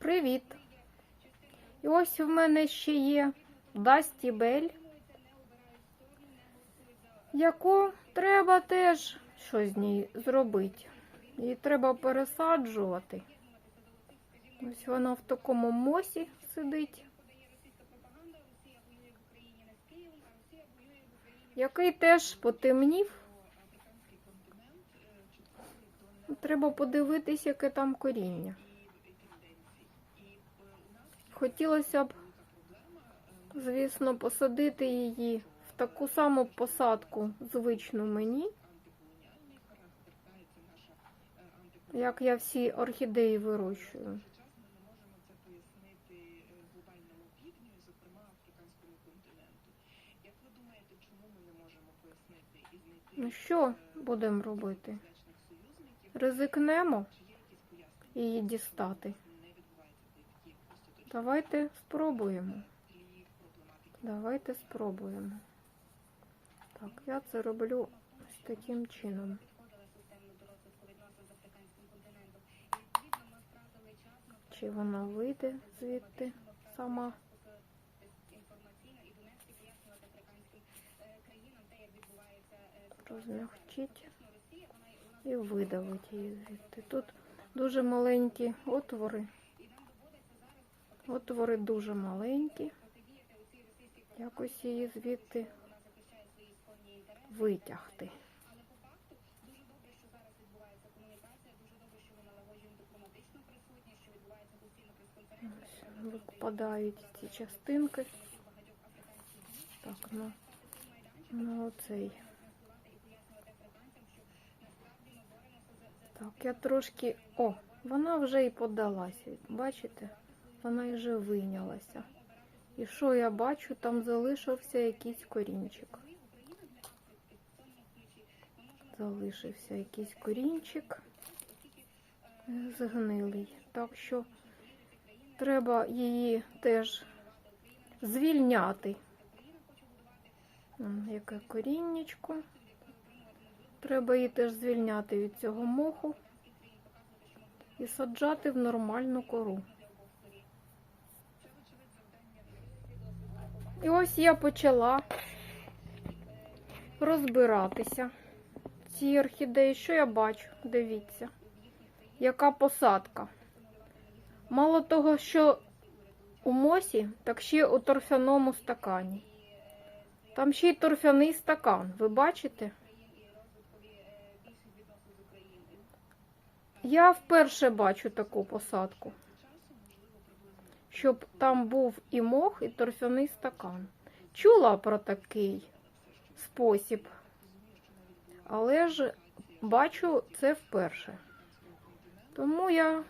Привіт! І ось в мене ще є Дасті Бель, яку треба теж щось з ній зробити. Її треба пересаджувати. Ось вона в такому мосі сидить. Який теж потемнів. Треба подивитись, яке там коріння. Хотілося б, звісно, посадити її в таку саму посадку звичну мені, як я всі орхідеї вирощую. Ну що будемо робити? Ризикнемо її дістати. Давайте спробуємо. Давайте спробуємо. Так, я це роблю ось таким чином. Чи вона вийде звідти сама? Розмягчить і видавить її звідти. Тут дуже маленькі отвори. Отвори дуже маленькі. Якось її звідти витягти. Ось Випадають ці частинки. Так, ну, ну оцей. Так, я трошки... О, вона вже і подалася. Бачите? Вона і вже вийнялася. І що я бачу, там залишився якийсь корінчик. Залишився якийсь корінчик згнилий. Так що треба її теж звільняти. Яке коріннячко. Треба її теж звільняти від цього моху і саджати в нормальну кору. І ось я почала розбиратися. Ці орхідеї, що я бачу? Дивіться, яка посадка. Мало того, що у мосі, так ще у торфяному стакані. Там ще й торфяний стакан, ви бачите? Я вперше бачу таку посадку щоб там був і мох, і торфяний стакан. Чула про такий спосіб, але ж бачу це вперше. Тому я,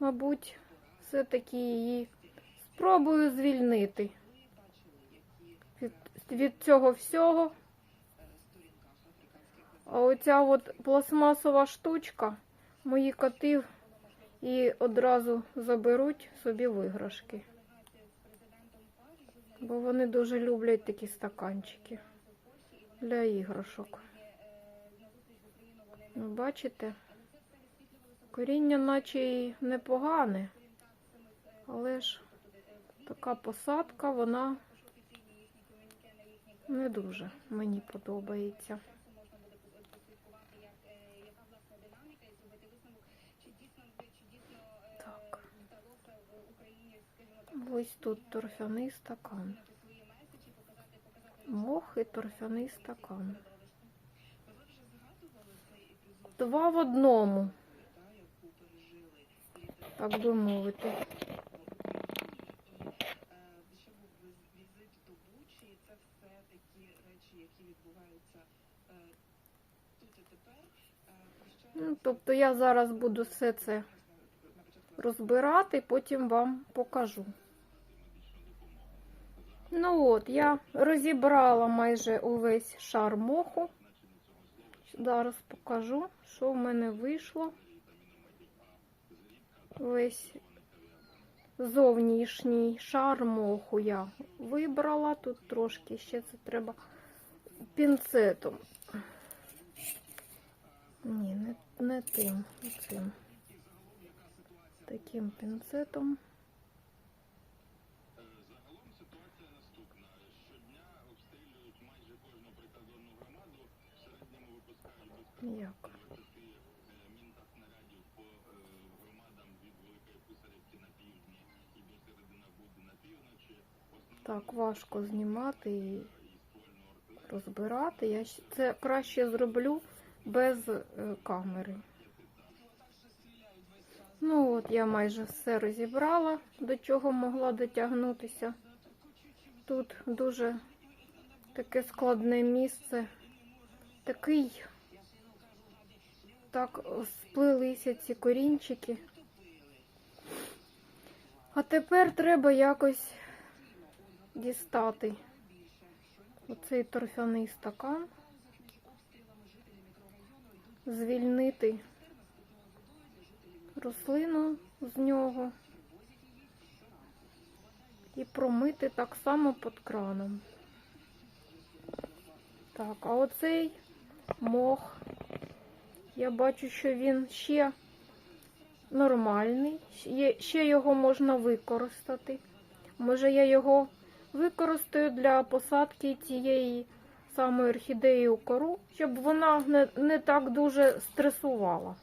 мабуть, все-таки її спробую звільнити від, від цього всього. А оця от пластмасова штучка, мої коти і одразу заберуть собі виграшки. Бо вони дуже люблять такі стаканчики для іграшок. Ну, Бачите? Коріння наче і непогане, але ж така посадка, вона не дуже мені подобається. Ось тут торфяний стакан. Мох і торфяний стакан. Два в одному. Так би мовити. Ну, тобто я зараз буду все це розбирати, потім вам покажу. Ну от, я розібрала майже увесь шар моху. Зараз покажу, що в мене вийшло. Весь зовнішній шар моху я вибрала. Тут трошки ще це треба пінцетом. Ні, не, не тим, цим. таким пінцетом. Основному Так важко знімати і розбирати. Я це краще зроблю без е, камери. Ну от я майже все розібрала, до чого могла дотягнутися. Тут дуже таке складне місце. Такий так сплилися ці корінчики. А тепер треба якось дістати оцей торфяний стакан, звільнити рослину з нього і промити так само під краном. Так, а оцей мох, я бачу, що він ще нормальний, ще- його можна використати. Може, я його використаю для посадки цієї самої орхідеї у кору, щоб вона не, не так дуже стресувала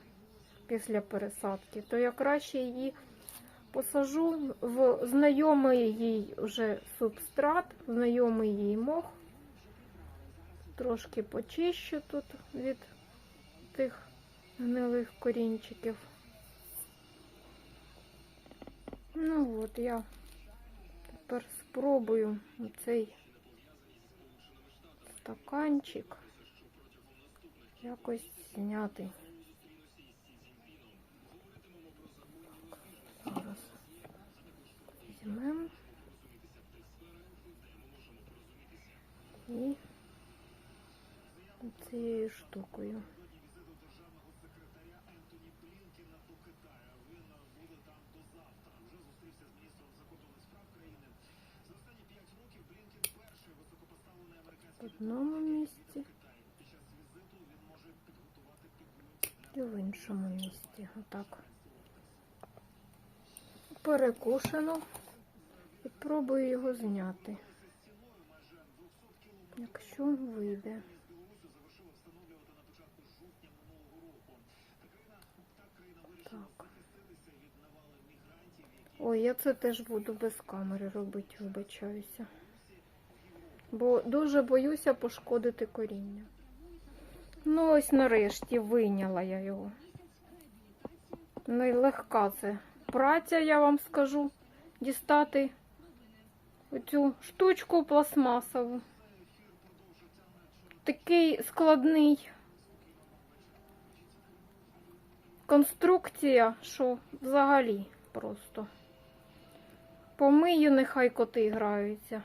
після пересадки, то я краще її посажу в знайомий їй вже субстрат, знайомий їй мох. Трошки почищу тут від тих гнилих корінчиків. Ну от я тепер спробую цей стаканчик якось зняти. Зараз візьмемо і цією штукою. В одному місці і в іншому місці. Отак. Перекушено і пробую його зняти. Якщо вийде. Так. Ой, я це теж буду без камери робити, вибачаюся. Бо дуже боюся пошкодити коріння. Ну, ось нарешті вийняла я його. Найлегка це праця, я вам скажу, дістати оцю штучку пластмасову. Такий складний конструкція, що взагалі просто. Помию, нехай коти граються.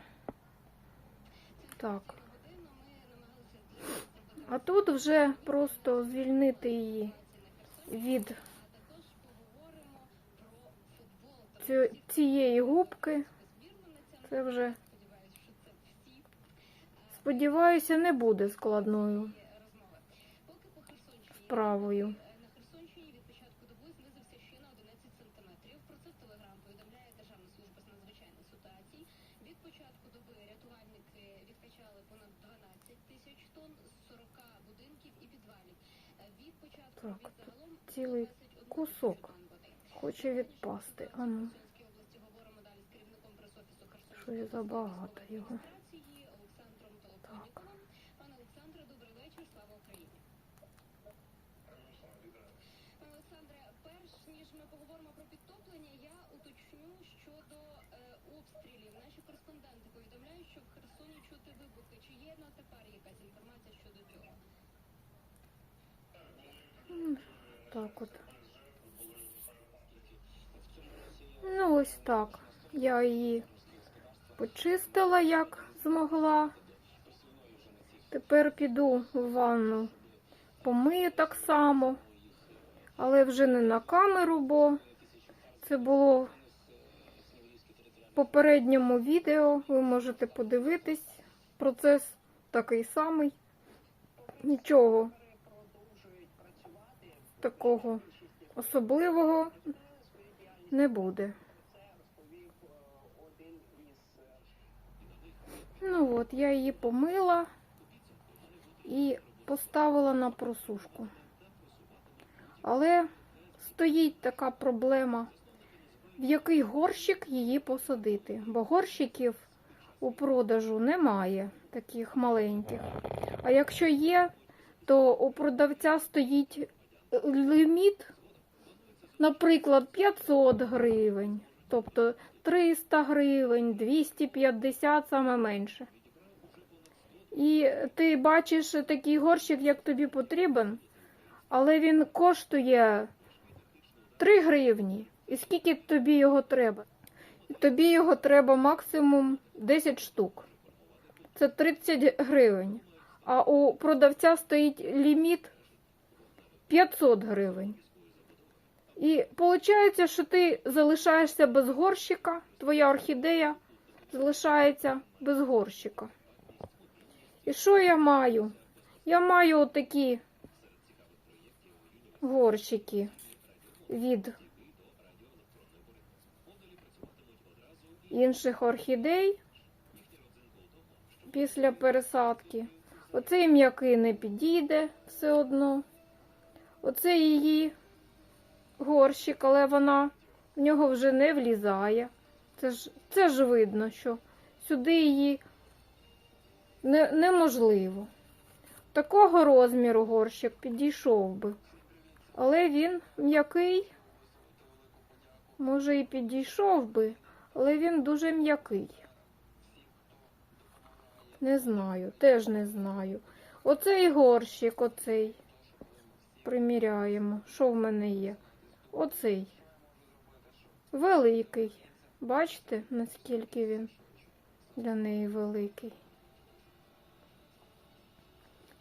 Так. А тут вже просто звільнити її від ці- цієї губки. Це вже, сподіваюся, не буде складною справою. На Херсонщині від початку доби знизився ще на 11 сантиметрів. Про це в Телеграм повідомляє Державна служба з надзвичайних ситуацій. Від початку доби рятувальники відкачали понад 12 тисяч тонн з 40 будинків і підвалів. Е, Від початку Так, робіт загалом цілий 21 кусок. Хоче відпасти. А ну, що я забагато його. Толоконіковим. Пане Олександре, добрий вечір. Слава Україні. Пане Олександре, перш ніж ми поговоримо про підтоплення, я уточню щодо обстрілів. Наші кореспонденти повідомляють, що в Херсоні чути вибухи. Чи є на тепер якась інформація щодо цього? Так от. Ну, ось так. Я її почистила як змогла. Тепер піду в ванну, помию так само, але вже не на камеру, бо це було попередньому відео. Ви можете подивитись. Процес такий самий. Нічого такого особливого Не буде. Ну от, я її помила і поставила на просушку. Але стоїть така проблема, в який горщик її посадити. Бо горщиків у продажу немає таких маленьких. А якщо є, то у продавця стоїть е, ліміт, наприклад, 500 гривень, тобто 300 гривень, 250 саме менше. І ти бачиш такий горщик, як тобі потрібен, але він коштує 3 гривні. І скільки тобі його треба? Тобі його треба максимум 10 штук. Це 30 гривень. А у продавця стоїть ліміт 500 гривень. І виходить, що ти залишаєшся без горщика, твоя орхідея залишається без горщика. І що я маю? Я маю отакі горщики від інших орхідей після пересадки. Оцей м'який не підійде все одно. Оце її горщик, але вона в нього вже не влізає. Це ж, це ж видно, що сюди її не, неможливо. Такого розміру горщик підійшов би. Але він м'який, може і підійшов би, але він дуже м'який. Не знаю, теж не знаю. Оцей горщик, оцей. Приміряємо, що в мене є. Оцей. Великий. Бачите, наскільки він для неї великий.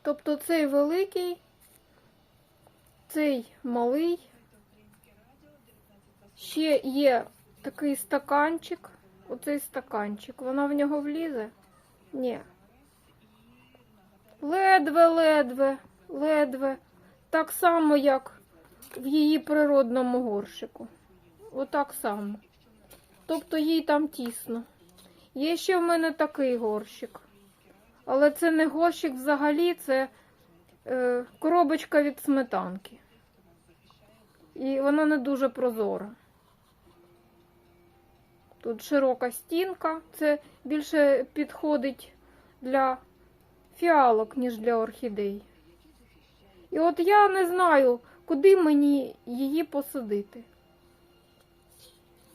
Тобто цей великий, цей малий. Ще є такий стаканчик. Оцей стаканчик. Вона в нього влізе? Ні. Ледве-ледве, ледве. Так само, як в її природному горщику. Отак само. Тобто їй там тісно. Є ще в мене такий горщик. Але це не горщик взагалі, це е, коробочка від сметанки. І вона не дуже прозора. Тут широка стінка, це більше підходить для фіалок, ніж для орхідей. І от я не знаю, куди мені її посадити.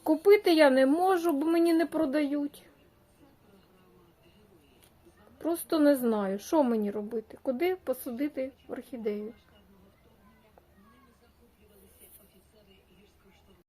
Купити я не можу, бо мені не продають. Просто не знаю, що мені робити, куди посадити орхідею.